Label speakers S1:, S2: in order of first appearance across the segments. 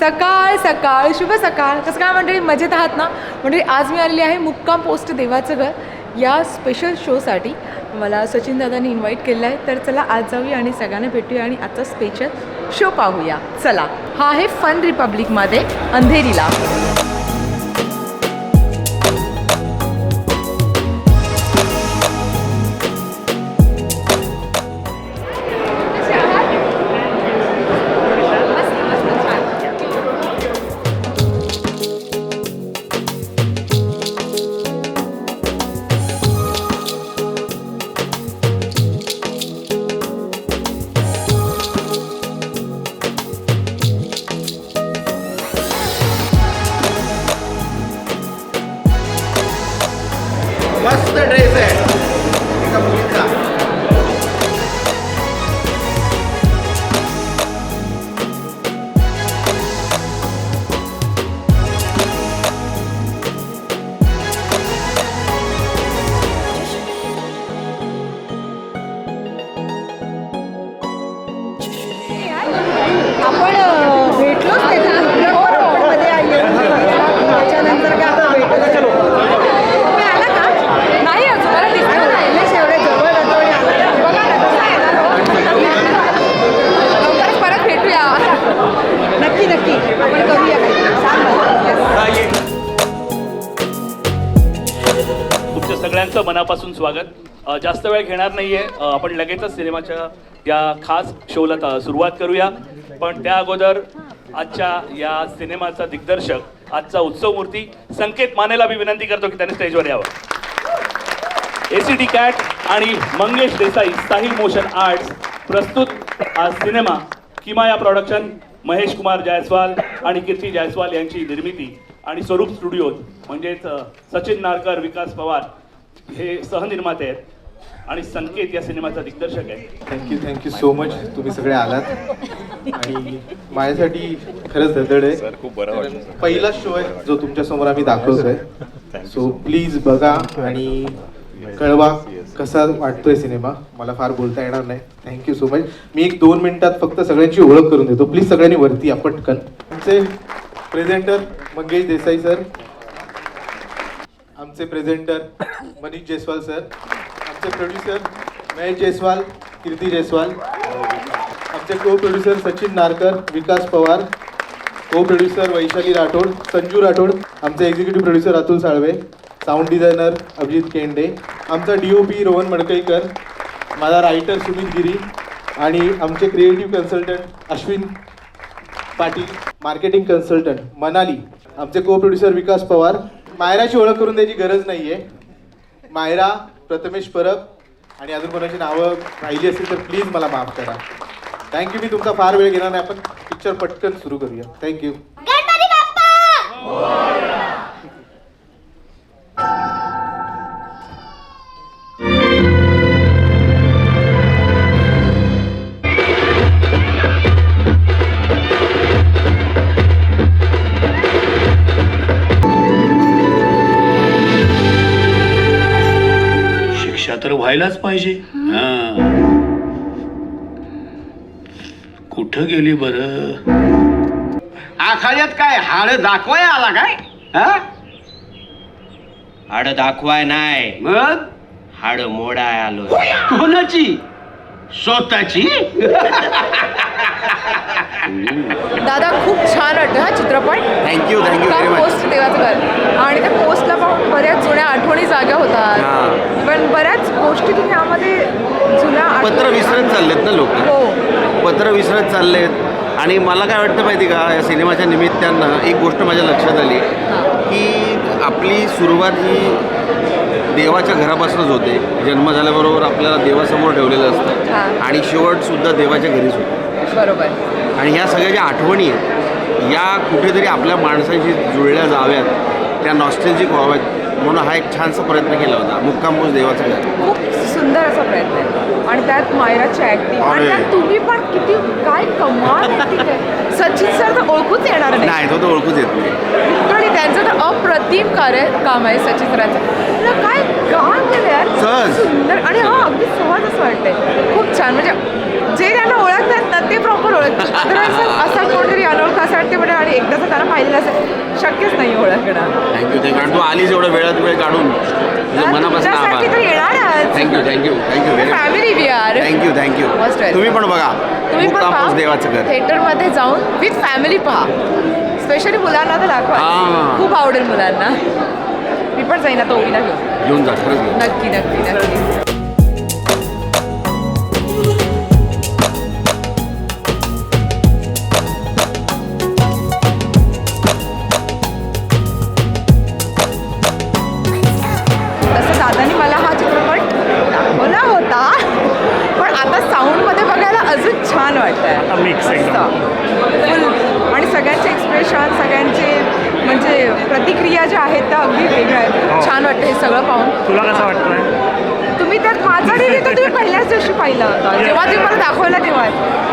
S1: सकाळ सकाळ शुभ सकाळ. कसं काय मंडळी मजेत आहात ना? मंडळी आज मी आलेली आहे मुक्काम पोस्ट देवाचं घर या स्पेशल शोसाठी मला सचिन दादांनी इन्व्हाइट केलं आहे. तर चला आज जाऊया आणि सगळ्यांना भेटूया आणि आजचा स्पेशल शो पाहूया. चला हा आहे फन रिपब्लिकमध्ये अंधेरीला.
S2: मस्त ड्रेस आहे
S3: स्वागत. जास्त वेळ घेणार नाही आहे आपण लगेचच सिनेमाच्या या खास शोला सुरुवात करूया. पण त्या अगोदर आजच्या या सिनेमाचा दिग्दर्शक आजचा उत्सव मूर्ती संकेत मानेला मी विनंती करतो की त्याने स्टेजवर यावं. एसीडी कॅट आणि मंगेश देसाई साहिल मोशन आर्ट्स प्रस्तुत हा सिनेमा किमा या प्रॉडक्शन महेश कुमार जायस्वाल आणि कीर्ती जायस्वाल यांची निर्मिती आणि स्वरूप स्टुडिओ म्हणजेच सचिन नारकर विकास पवार हे सहनिर्माते आहेत आणि संकेत या सिनेमाचा दिग्दर्शक आहे.
S2: थँक्यू थँक्यू सो मच तुम्ही सगळे आलात. आणि माझ्यासाठी खरंच धडधड आहे.
S4: सर खूप बरं वाटलं
S2: पहिला शो आहे जो तुमच्यासमोर आम्ही दाखवतोय. सो प्लीज बघा आणि कळवा कसा वाटतोय सिनेमा. मला फार बोलता येणार नाही. थँक्यू सो मच मी एक दोन मिनिटात फक्त सगळ्यांची ओळख करून देतो. प्लीज सगळ्यांनी वरती या पटकन. आमचे प्रेझेंटर मंगेश देसाई सर आमचे प्रेझेंटर मनीष जयस्वाल सर आमचे प्रोड्युसर महेश जयस्वाल कीर्ती जयस्वाल आमचे co producer Sachin Narkar Vikas Pawar co producer Vaishali Rathod Sanju Rathod आमचे executive producer Atul Salve sound designer Abhijit Kende आमचा D O P Rohan Madkaikar माझा रायटर सुमित गिरी आणि आमचे creative consultant Ashwin Patil marketing consultant Manali आमचे co producer विकास पवार मायराची ओळख करून द्यायची गरज नाही आहे मायरा प्रथमेश परब आणि अजून कोणाची नावं राहिली असतील तर प्लीज मला माफ करा. थँक्यू मी तुमचा फार वेळ घेणार नाही. आपण पिक्चर पटकन सुरू करूया. थँक्यू
S5: व्हायलाच पाहिजे. हा. कुठं गेली बर?
S6: आखाड्यात काय हाड दाखवाय आला काय? हा?
S7: हाड दाखवाय नाही.
S6: मग?
S7: हाड मोडाय आलो
S6: कोणाची? स्वतःची?
S1: दादा खूप छान वाटतं हा चित्रपट.
S7: थँक्यू थँक्यू
S1: का
S7: व्हेरी मच
S1: पोस्ट देवाचं घर? आणि त्या पोस्टला पाहून बऱ्याच जुन्या आठवणी जाग्या होतात. पण बऱ्याच गोष्टी तुम्ही यामध्ये जुन्या
S7: पत्र विसरत चाललेत ना लोक.
S1: हो.
S7: पत्र विसरत चाललेत. आणि मला काय वाटतं माहिती का या सिनेमाच्या निमित्तानं एक गोष्ट माझ्या लक्षात आली की आपली सुरुवात ही देवाच्या घरापासूनच होते. जन्म झाल्याबरोबर आपल्याला देवासमोर ठेवलेलं. असतं. आणि शेवटसुद्धा देवाच्या घरीच होतो.
S1: बरोबर.
S7: आणि ह्या सगळ्या ज्या आठवणी आहेत या कुठेतरी आपल्या माणसाशी जुळल्या जाव्यात त्या नॉस्टेलजिक व्हाव्यात म्हणून हा एक छानसा प्रयत्न केला होता. मुक्कामपोस देवाचं घर.
S1: खूप सुंदर असा प्रयत्न आहे. आणि त्यात मायराची ऍक्टिंग आणि. त्यात तुम्ही पण किती काय कमाल सचिन सर तर ओळखूच येणार नाही
S7: तो तर ओळखूच येत नाही
S1: आणि त्या त्यांचं तर अप्रतिम कार्य काम आहे सचित्राचं. तुला काय काम केलं यार?
S7: सहज.
S1: सुंदर. आणि हा अगदी सहज असं वाटतंय. खूप छान. म्हणजे जे त्यांना ओळखतात ना ते प्रॉपर ओळखतात. अदरवाईज असा कोणतरी अनोळखा असं वाटते म्हणजे आणि एकदाच त्यांना पाहिलेलं असेल शक्यच नाही ओळखणं.
S7: थँक्यू थँक्यू आणि तू आलीच एवढं वेळात वेळ काढून. तुझं मनापासून
S1: तर येणारच
S7: thank you thank you thank you very
S1: family we are
S7: thank you thank you
S1: Most welcome.
S7: तुम्ही पण बघा.
S1: तुम्ही पण
S7: मुक्काम देवाचं घर.
S1: थिएटरमध्ये जाऊन विथ फॅमिली पहा. स्पेशली मुलांना तर दाखवा
S7: हां.
S1: खूप आवडेल मुलांना मी पण जाईन आता ओवीला घेऊन
S7: घेऊन जा खरंच घेऊन जा.
S1: नक्की नक्की नक्की
S4: तुला कसं वाटतंय?
S1: तुम्ही त्यात माझा रिव्ह्यू तर तुम्ही पहिल्याच दिवशी पाहिला होता. जेव्हा तुम्ही मला दाखवला तेव्हा.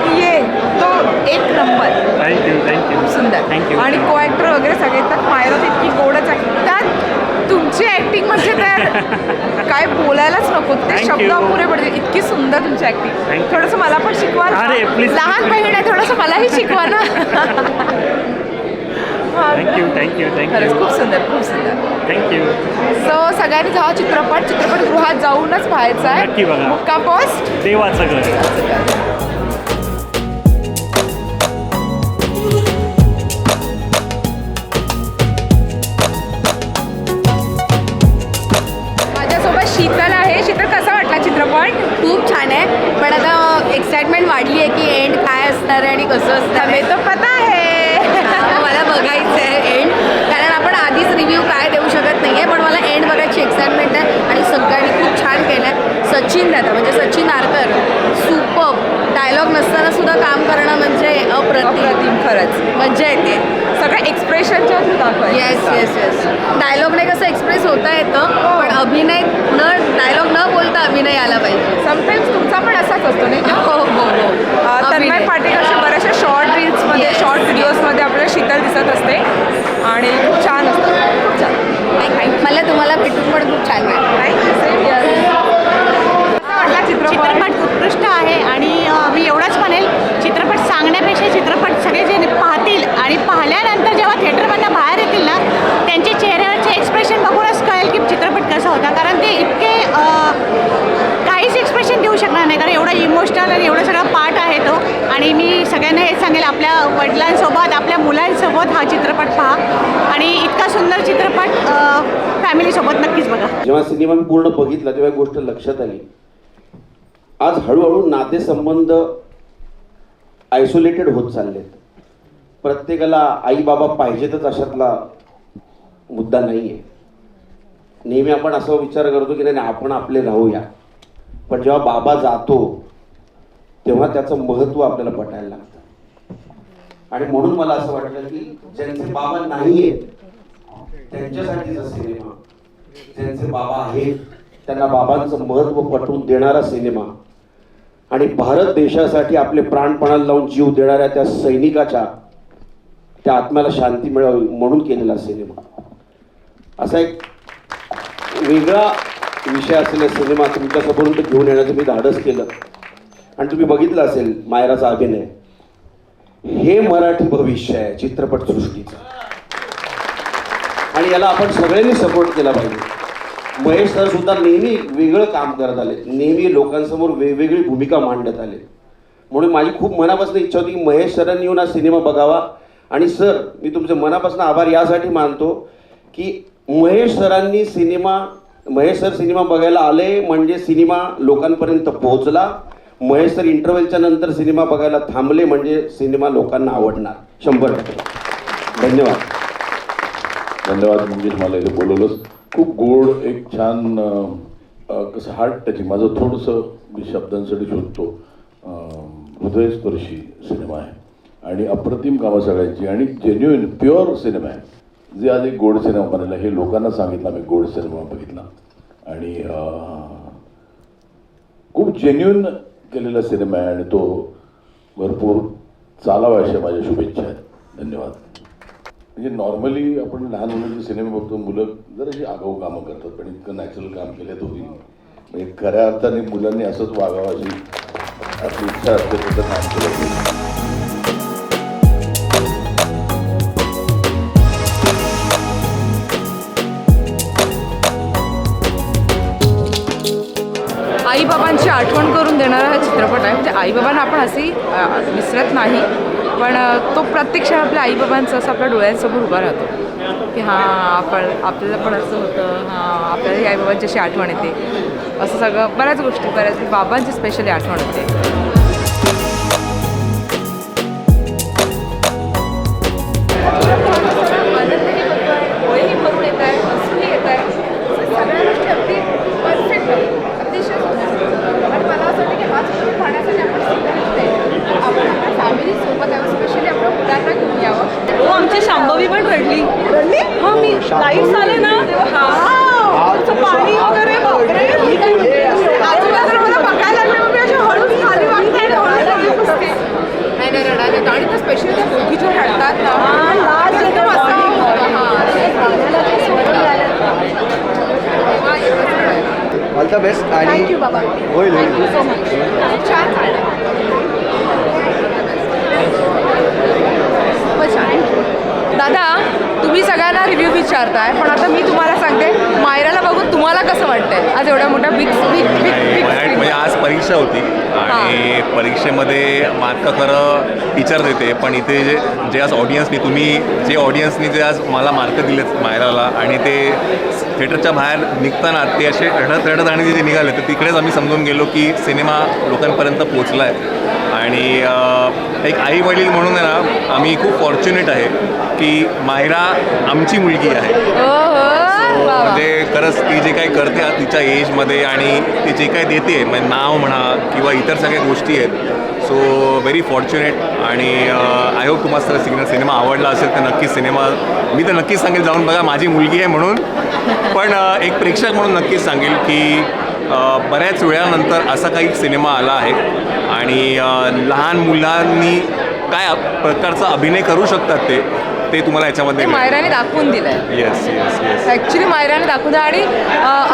S1: की ये तो एक नंबर.
S4: थँक्यू थँक्यू
S1: खूप सुंदर.
S4: थँक्यू
S1: आणि को ॲक्टर वगैरे सगळे त्यात मायरा तर इतकी गोडच आहे. त्यात तुमची ऍक्टिंग म्हणजे तर काय बोलायलाच नको. ते शब्द. अपुरे पडते इतकी सुंदर तुमची
S4: you.
S1: थोडंसं मला पण शिकवा लहान. बहीण आहे थोडंसं मलाही शिकवा ना.
S4: थँक्यू थँक्यू
S1: खरंच
S4: थँक्यू
S1: खूप सुंदर खूप सुंदर.
S4: थँक्यू
S1: सो सगळ्यांनी जावा चित्रपट चित्रपटगृहात जाऊनच पाहायचा आहे
S4: नक्की बघा.
S1: मुक्का पोस्ट
S4: देवाचं घर
S1: माझ्यासोबत शीतल आहे. शीतल कसा वाटला चित्रपट?
S8: खूप छान आहे. पण आता एक्साइटमेंट वाढली आहे की एंड काय असणार आहे आणि कसं असणार आहे.
S1: तो पता है
S8: मला बघायचं आहे एंड कारण आपण आधीच रिव्ह्यू काय देऊ शकत नाही आहे पण मला एंड बघायची एक्साइटमेंट आहे आणि सगळ्यांनी खूप छान केलं आहे सचिन दादा म्हणजे सचिन नारकर सुपर डायलॉग नसताना सुद्धा काम करणं म्हणजे अप्रतिम.
S1: खरंच.
S8: मज्जा येते.
S1: सगळं एक्सप्रेशनच्या थ्रू दाखवायचं.
S8: येस येस येस डायलॉगने कसं एक्सप्रेस होता येतं पण अभिनय न डायलॉग न बोलता अभिनय आला पाहिजे.
S1: समटाईम्स तुमचा पण असाच असतो नाही
S8: हो हो हो.
S1: तन्मय. पाटील अशा बऱ्याचशा शॉर्ट रील्समध्ये. शॉर्ट व्हिडिओजमध्ये आपल्याला शीतल दिसत असते. आणि खूप छान असतं. खूप छान.
S8: मला तुम्हाला भेटून पण खूप छान वाटलं
S1: थँक्यू सेम वाटला चित्रपट
S9: चित्रपट उत्कृष्ट आहे आणि अ, मी एवढंच म्हणेल चित्रपट सांगण्यापेक्षा चित्रपट सगळे जे पाहतील आणि पाहिल्यानंतर जेव्हा थिएटरमधनं बाहेर येतील ना त्यांचे चेहऱ्यावरचे एक्सप्रेशन बघूनच कळेल की चित्रपट कसा होता कारण ते इतके अ, काहीच एक्सप्रेशन देऊ शकणार नाही कारण एवढा इमोशनल आणि एवढा सगळा पार्ट आहे तो आणि मी सगळ्यांना हेच सांगेल आपल्या वडिलांसोबत आपल्या मुलांसोबत हा चित्रपट पहा. आणि इतका सुंदर चित्रपट फॅमिलीसोबत नक्कीच बघा.
S7: जेव्हा सिनेमा मी पूर्ण बघितला तेव्हा गोष्ट लक्षात आली. आज हळूहळू नातेसंबंध आयसोलेटेड होत चाललेत. प्रत्येकाला आई बाबा पाहिजेतच अशातला मुद्दा नाही आहे नेहमी आपण असा विचार करतो की नाही, आपण आपले राहूया. पण जेव्हा बाबा जातो तेव्हा त्याचं महत्त्व आपल्याला पटायला लागतं. आणि म्हणून मला असं वाटलं की ज्यांचे बाबा नाहीयेत त्यांच्यासाठीचा सिनेमा ज्यांचे बाबा आहेत त्यांना बाबांचं महत्त्व पटवून देणारा सिनेमा आणि भारत देशासाठी आपले प्राणपणाला लावून जीव देणाऱ्या त्या सैनिकाच्या त्या आत्म्याला शांती मिळावी म्हणून केलेला सिनेमा. असा एक वेगळा विषय असलेला सिनेमा तुमच्यासमोर घेऊन येण्याचं मी धाडस केलं. आणि तुम्ही बघितलं असेल मायराचा अभिनय. हे मराठी भविष्य आहे चित्रपटसृष्टीचं आणि याला आपण सगळ्यांनी सपोर्ट केला पाहिजे. महेश सर सुद्धा नेहमी वेगळं काम करत आले. नेहमी लोकांसमोर वेगवेगळी भूमिका मांडत आले. म्हणून माझी खूप मनापासून इच्छा होती की महेश सरांनी येऊन हा सिनेमा बघावा. आणि सर मी तुमचे मनापासून आभार यासाठी मानतो की महेश सरांनी सिनेमा महेश सर सिनेमा बघायला आले म्हणजे सिनेमा लोकांपर्यंत पोहोचला. महेश सर इंटरव्हलच्या नंतर सिनेमा बघायला थांबले म्हणजे सिनेमा लोकांना आवडणार. शंभर टक्के. धन्यवाद.
S10: धन्यवाद म्हणजे मला इथे बोलवलंच खूप गोड एक छान कसं हार्ट टचिंग माझं थोडंसं मी शब्दांसाठी शोधतो. हृदयस्पर्शी सिनेमा आहे. आणि अप्रतिम कामं सगळ्यांची. आणि जेन्युइन प्युअर सिनेमा आहे. जे आज एक गोड सिनेमा बनवला हे लोकांना सांगितलं मी गोड सिनेमा बघितला. आणि खूप जेन्युइन केलेला सिनेमा आहे आणि तो भरपूर चालावा अशा माझ्या शुभेच्छा आहेत. धन्यवाद. म्हणजे नॉर्मली आपण लहान मुलांचे सिनेमे बघतो मुलं जराशी आगाऊ कामं करतात पण इतकं नॅचरल काम केलं दोघी म्हणजे खऱ्या अर्थाने मुलांनी असंच वागावं अशी आपली इच्छा असते तसं काम केलं
S1: आईबाबांची आठवण करून देणारा हा चित्रपट आहे. म्हणजे आईबाबांना आपण अशी विसरत नाही पण तो प्रत्यक्ष आपल्या आईबाबांचं असं आपल्या डोळ्यांसमोर उभा राहतो. की हां आपण आपल्याला पण असं होतं हां आपल्यालाही आईबाबांची अशी आठवण येते. असं सगळं बऱ्याच गोष्टी बऱ्याच बाबांची स्पेशली आठवण येते. हो मी लाईव्ह झाले ना? पाणी वगैरे बापरे आजूबाजूला मला बघायला लागले मी अशी हळूच खाली वागते आणि हळूच खाली बसते. नाही नाही रडायला येतं. आणि ते स्पेशली त्या दोघी जे रडतात ना लाज एकदम असं हां, ते गाण्याला जे स्वर मिळालं तेव्हा येतच रडायला.
S6: ऑल द बेस्ट आणि
S1: थँक्यू बाबा।
S6: होईल, होईल.
S1: थँक्यू सो मच छान झालं खूपच छान दादा तुम्ही सगळ्यांना रिव्ह्यू विचारताय पण आता मी तुम्हाला सांगते मायराला बघून तुम्हाला कसं वाटतंय? आज एवढ्या मोठ्या बिग बिग बिग
S11: म्हणजे आज परीक्षा होती आणि परीक्षेमध्ये मार्क खरं टीचर देते पण इथे जे जे आज ऑडियन्सनी तुम्ही जे ऑडियन्सनी जे आज मला मार्क दिलेत मायराला आणि ते थिएटरच्या बाहेर निघताना ते असे रडत रडत आणि जे निघाले तर तिकडेच आम्ही समजून गेलो की सिनेमा लोकांपर्यंत पोचला आहे आणि एक आई वडील म्हणून आहे ना आम्ही खूप फॉर्च्युनेट आहे की मायरा आमची मुलगी आहे. म्हणजे खरंच ती जे काही करते तिच्या एजमध्ये आणि ती जे काही देते म्हणजे नाव म्हणा किंवा इतर सगळ्या गोष्टी आहेत. सो व्हेरी फॉर्च्युनेट आणि आय होप तुम्हाला सर सिग्नल सिनेमा आवडला असेल तर नक्कीच सिनेमा मी तर नक्कीच सांगेल जाऊन बघा माझी मुलगी आहे म्हणून. पण एक प्रेक्षक म्हणून नक्कीच सांगेल की बऱ्याच वेळानंतर असा काही सिनेमा आला आहे. आणि लहान मुलांनी काय प्रकारचा अभिनय करू शकतात ते ते तुम्हाला याच्यामध्ये
S1: मायराने दाखवून दिलंय.
S11: येस येस येस
S1: ॲक्च्युली मायराने दाखवून दिलं आणि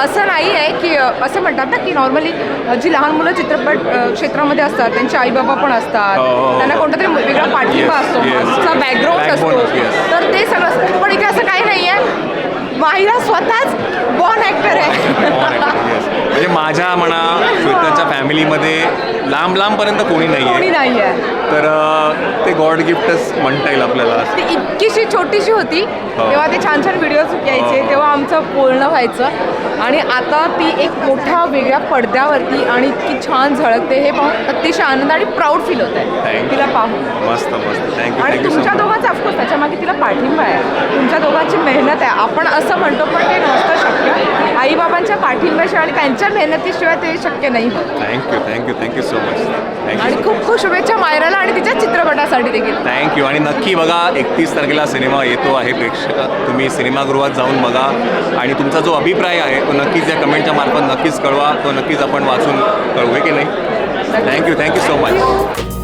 S1: असं नाही आहे की असं म्हणतात ना की नॉर्मली जी लहान मुलं चित्रपट क्षेत्रामध्ये असतात त्यांचे आईबाबा पण असतात.
S11: हो, हो, हो.
S1: त्यांना कोणता तरी वेगळा पाठिंबा असतो. बॅकग्राऊंड असतो. तर ते सगळं असतं पण इथे असं काही नाही आहे माहिरा स्वतःच बॉर्न ॲक्टर आहे
S11: Yes. म्हणजे माझ्या म्हणा श्वेताच्या फॅमिलीमध्ये लांब लांबपर्यंत कोणी नाही
S1: कोणी
S11: आहे
S1: नाही आहे
S11: तर अ, ते गॉड गिफ्टच म्हणता येईल आपल्याला.
S1: ती इतकीशी छोटीशी होती. तेव्हा ते छान छान व्हिडिओज यायचे.
S11: हो.
S1: तेव्हा आमचं बोलणं व्हायचं. आणि आता ती एक मोठ्या वेगळ्या पडद्यावरती आणि इतकी छान झळकते. हे पाहून अतिशय आनंद आणि प्राऊड फील होत आहे
S11: Thank
S1: तिला
S11: you.
S1: पाहून.
S11: मस्त मस्त. थँक्यू
S1: आणि
S11: थँक्यू सो
S1: तुमच्या
S11: मच
S1: दोघांचा ऑफकोर्स त्याच्यामागे तिला पाठिंबा आहे. तुमच्या दोघांची मेहनत आहे. आपण असं म्हणतो पण ते नसतं शक्य. आईबाबांच्या पाठिंब्याशिवाय आणि त्यांच्या मेहनतीशिवाय ते शक्य नाही. होत
S11: thank you thank you thank you so much
S1: आणि खूप खूप शुभेच्छा मायराला आणि तिच्या चित्रपटासाठी देखील.
S11: थँक्यू आणि नक्की बघा एकतीस तारखेला सिनेमा येतो आहे. प्रेक्षक तुम्ही सिनेमागृहात जाऊन बघा. आणि तुमचा जो अभिप्राय आहे तो नक्कीच या कमेंटच्या मार्फत नक्कीच कळवा. तो नक्कीच आपण वाचून कळवू आहे की नाही? Thank you thank you so much